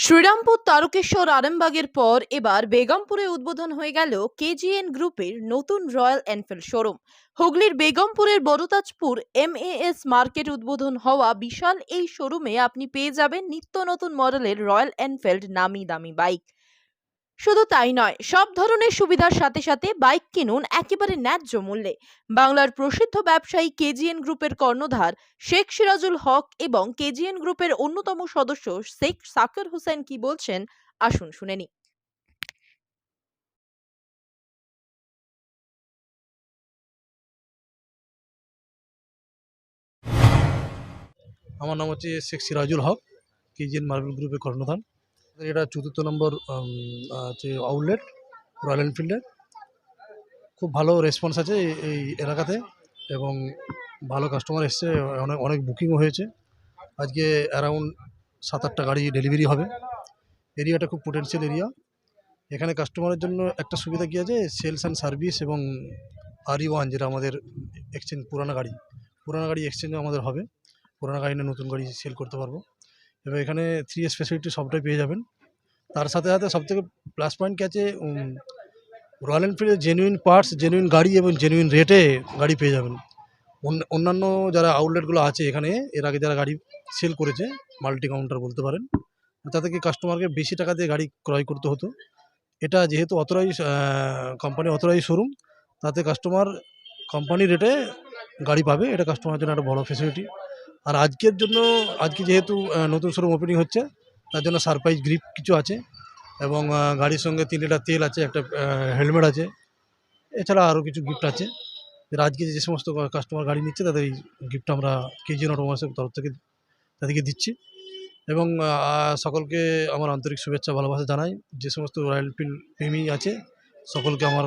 শ্রীরামপুর তারকেশ্বর আরামবাগের পর এবার বেগমপুরে উদ্বোধন হয়ে গেল কেজিএন গ্রুপের নতুন রয়্যাল এনফিল্ড শোরুম। হুগলির বেগমপুরের বড়তাজপুর এমএএস মার্কেট উদ্বোধন হওয়া বিশাল এই শোরুমে আপনি পেয়ে যাবেন নিত্য নতুন মডেলের রয়্যাল এনফিল্ড নামি দামি বাইক। শুধু তাই নয়, সব ধরনের সুবিধার সাথে সাথে বাইক কিনুন একেবারে ন্যায্য মূল্যে। বাংলার প্রসিদ্ধ ব্যবসায়ী কেজিএন গ্রুপের কর্ণধার শেখ সিরাজুল হক এবং কেজিএন গ্রুপের অন্যতম সদস্য শেখ সাকির হোসেন কি বলছেন, আসুন শুনে নি আমার নাম হচ্ছে শেখ সিরাজুল হক, কেজিএন মার্বেল গ্রুপের কর্ণধার। এটা চতুর্থ নম্বর হচ্ছে আউটলেট রয়্যাল এনফিল্ডের খুব ভালো রেসপন্স আছে এই- এলাকাতে এবং ভালো কাস্টমার এসছে, অনেক অনেক বুকিংও হয়েছে। আজকে অ্যারাউন্ড সাত, আটটা গাড়ি ডেলিভারি হবে। এরিয়াটা খুব পোটেন্সিয়াল এরিয়া এখানে কাস্টমারের জন্য একটা সুবিধা কী আছে? সেলস অ্যান্ড সার্ভিস এবং আর ওয়ান যেটা আমাদের এক্সচেঞ্জ পুরানো গাড়ি। পুরানো গাড়ি এক্সচেঞ্জও আমাদের হবে। পুরানো গাড়ি নতুন গাড়ি সেল করতে পারব। এবার এখানে থ্রি এস ফেসিলিটি সবটাই পেয়ে যাবেন। তার সাথে সাথে সবথেকে প্লাস পয়েন্ট কি আছে রয়্যাল এনফিল্ডের জেনুইন পার্টস জেনুইন গাড়ি এবং জেনুইন রেটে গাড়ি পেয়ে যাবেন। অন্য- অন্যান্য যারা আউটলেটগুলো আছে এখানে, এর আগে যারা গাড়ি সেল করেছে মাল্টি কাউন্টার বলতে পারেন, তাতে কি কাস্টমারকে বেশি টাকা দিয়ে গাড়ি ক্রয় করতে হতো। এটা যেহেতু অথরাইজ কোম্পানি অথরাইজ শোরুম তাতে কাস্টমার কোম্পানি রেটে গাড়ি পাবে, এটা কাস্টমারের জন্য একটা বড় ফেসিলিটি আর আজকের জন্য, আজকে যেহেতু নতুন শোরুম ওপেনিং হচ্ছে, তার জন্য সারপ্রাইজ গ্রিপ কিছু আছে এবং গাড়ির সঙ্গে তিন লিটার তেল আছে, একটা হেলমেট আছে। এছাড়া আরও কিছু গিফট আছে। আজকে যে সমস্ত কাস্টমার গাড়ি নিচ্ছে, তাদের এই গিফট আমরা কেজিএন অটোমোবাইলসের তরফ থেকে তাদেরকে দিচ্ছি। এবং সকলকে আমার আন্তরিক শুভেচ্ছা, ভালোবাসা জানাই। যে সমস্ত রয়্যাল এনফিল্ড প্রেমী আছে, সকলকে আমার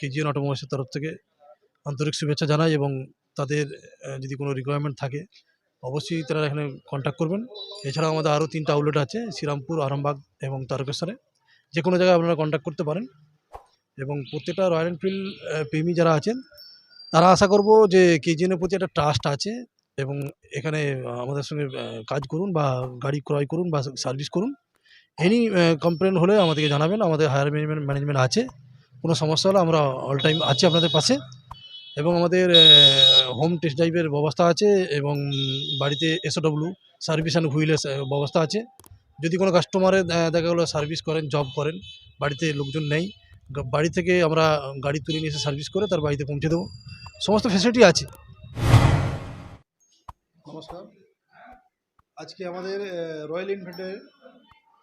কেজিএন অটোমোবাইলসের তরফ থেকে আন্তরিক শুভেচ্ছা জানাই এবং তাদের যদি কোনো রিকোয়ারমেন্ট থাকে অবশ্যই তারা এখানে কন্ট্যাক্ট করবেন। এছাড়াও আমাদের আরও তিনটা আউটলেট আছে, শ্রীরামপুর, আরামবাগ এবং তারকেশ্বরে। যে কোনো জায়গায় আপনারা কন্ট্যাক্ট করতে পারেন এবং প্রত্যেকটা রয়্যাল এনফিল্ড প্রেমী যারা আছেন, তারা আশা করব যে কেজিএনের প্রতি একটা ট্রাস্ট আছে এবং এখানে আমাদের সঙ্গে কাজ করুন বা গাড়ি ক্রয় করুন বা সার্ভিস করুন। এনি কমপ্লেন হলে আমাদেরকে জানাবেন। আমাদের হায়ার ম্যানেজমেন্ট ম্যানেজমেন্ট আছে। কোনো সমস্যা হলে আমরা অল টাইম আছি আপনাদের পাশে। এবং আমাদের হোম টেস্ট ড্রাইভের ব্যবস্থা আছে এবং বাড়িতে এসওডব্লিউ সার্ভিস অ্যান্ড হুইলের ব্যবস্থা আছে। যদি কোনো কাস্টমারের দেখা গেলো সার্ভিস করেন জব করেন, বাড়িতে লোকজন নেই বাড়ি থেকে আমরা গাড়ি তুলে নিয়ে এসে সার্ভিস করে তার বাড়িতে পৌঁছে দেবো। সমস্ত ফেসিলিটি আছে। নমস্কার। আজকে আমাদের রয়্যাল এনফিল্ডের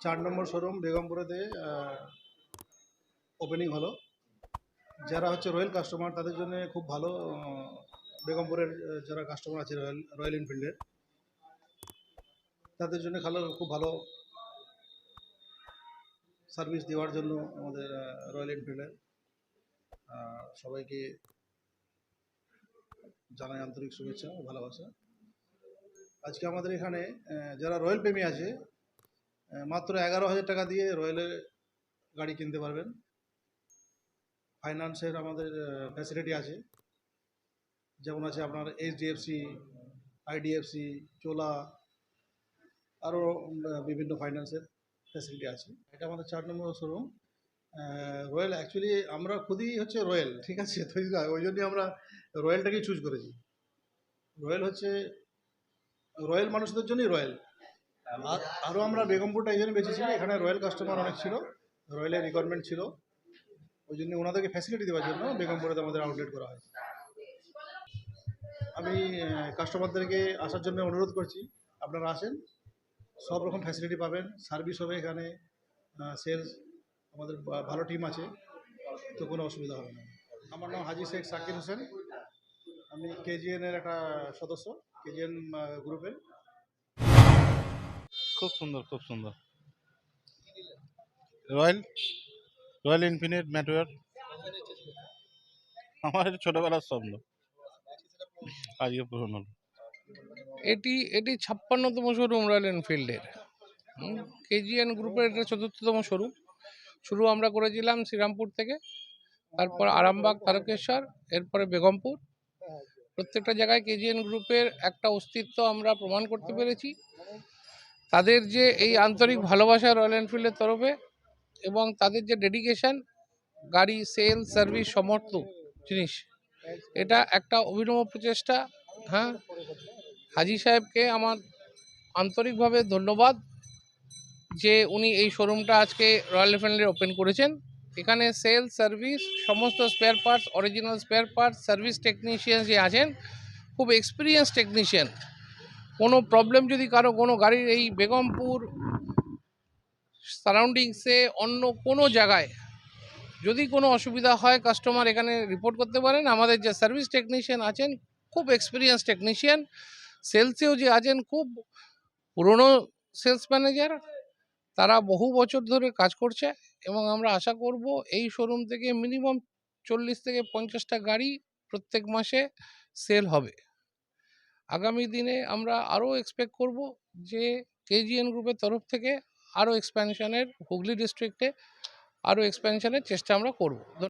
চার নম্বর শোরুম বেগমপুরেতে ওপেনিং হলো। যারা হচ্ছে রয়্যাল কাস্টমার, তাদের জন্য খুব ভালো বেগমপুরের যারা কাস্টমার আছে রয়্যাল রয়্যাল এনফিল্ডের, তাদের জন্য ভালো খুব ভালো সার্ভিস দেওয়ার জন্য আমাদের রয়্যাল এনফিল্ডের সবাইকে জানাই আন্তরিক শুভেচ্ছা ও ভালোবাসা। আজকে আমাদের এখানে যারা রয়্যাল প্রেমী আছে মাত্র এগারো হাজার টাকা দিয়ে রয়্যালের গাড়ি কিনতে পারবেন। ফাইন্যান্সের আমাদের ফ্যাসিলিটি আছে। যেমন আছে আপনার এইচডিএফসি আইডিএফসি চোলা আরও বিভিন্ন ফাইন্যান্সের ফ্যাসিলিটি আছে। এটা আমাদের চার নম্বর শোরুম রয়্যাল অ্যাকচুয়ালি আমরা খুবই হচ্ছে রয়্যাল ঠিক আছে? তো ওই জন্যই আমরা রয়্যালটাকেই চুজ করেছি। রয়্যাল হচ্ছে রয়্যাল মানুষদের জন্যই রয়্যাল আর আরও আমরা বেগমপুরটা এই জন্য বেঁচেছি, এখানে রয়্যাল কাস্টমার অনেক ছিল। রয়্যালের রিকোয়ারমেন্ট ছিল। ওই জন্য ওনাদেরকে ফ্যাসিলিটি দেওয়ার জন্য বেগমপুরে আমাদের আউটলেট করা হয়। আমি কাস্টমারদেরকে আসার জন্য অনুরোধ করছি, আপনারা আসেন, সব রকম ফ্যাসিলিটি পাবেন সার্ভিস হবে এখানে সেলস আমাদের ভালো টিম আছে, তো কোনো অসুবিধা হবে না। আমার নাম হাজি শেখ সাকির হোসেন, আমি কেজিএনের একটা সদস্য কেজিএন গ্রুপের খুব সুন্দর খুব সুন্দর। রয়্যাল রয়্যাল ইনফিনিট ম্যাটোয়ার আমার ছোটবেলার স্বপ্ন। আজকে পূরণ হলো। এটি এটি ছাপ্পান্নতম শোরুম রয়্যাল এনফিল্ডের। কেজিএন গ্রুপের এটা চতুর্থতম শোরুম। শুরু আমরা করেছিলাম শ্রীরামপুর থেকে, তারপর আরামবাগ, তারকেশ্বর, এরপরে বেগমপুর। প্রত্যেকটা জায়গায় কেজিএন গ্রুপের একটা অস্তিত্ব আমরা প্রমাণ করতে পেরেছি। তাদের যে এই আন্তরিক ভালোবাসা রয়্যাল এনফিল্ডের তরফে এবং তাদের যে ডেডিকেশন গাড়ি সেল সার্ভিস সমর্থ জিনিস, এটা একটা অভিনব প্রচেষ্টা। হ্যাঁ হাজি সাহেবকে আমার আন্তরিকভাবে ধন্যবাদ যে উনি এই শোরুমটা আজকে রয়্যাল এনফিল্ডে ওপেন করেছেন। এখানে সেল সার্ভিস সমস্ত spare parts original spare parts service technician যে আছেন, খুব এক্সপিরিয়েন্স টেকনিশিয়ান কোনো প্রবলেম যদি কারও, কোনো গাড়ির এই বেগমপুর সারাউন্ডিংসে অন্য কোনো জায়গায় যদি কোনো অসুবিধা হয় কাস্টমার এখানে রিপোর্ট করতে পারেন। আমাদের যে সার্ভিস টেকনিশিয়ান আছেন, খুব এক্সপিরিয়েন্স টেকনিশিয়ান সেলসেও যে আছেন, খুব পুরনো সেলস ম্যানেজার তারা বহু বছর ধরে কাজ করছে এবং আমরা আশা করব এই শোরুম থেকে মিনিমাম চল্লিশ থেকে পঞ্চাশটা গাড়ি প্রত্যেক মাসে সেল হবে। আগামী দিনে আমরা আরও এক্সপেক্ট করব যে কেজিএন গ্রুপের তরফ থেকে আরও এক্সপ্যানশনের হুগলি ডিস্ট্রিক্টে আরও এক্সপ্যানশনের চেষ্টা আমরা করব।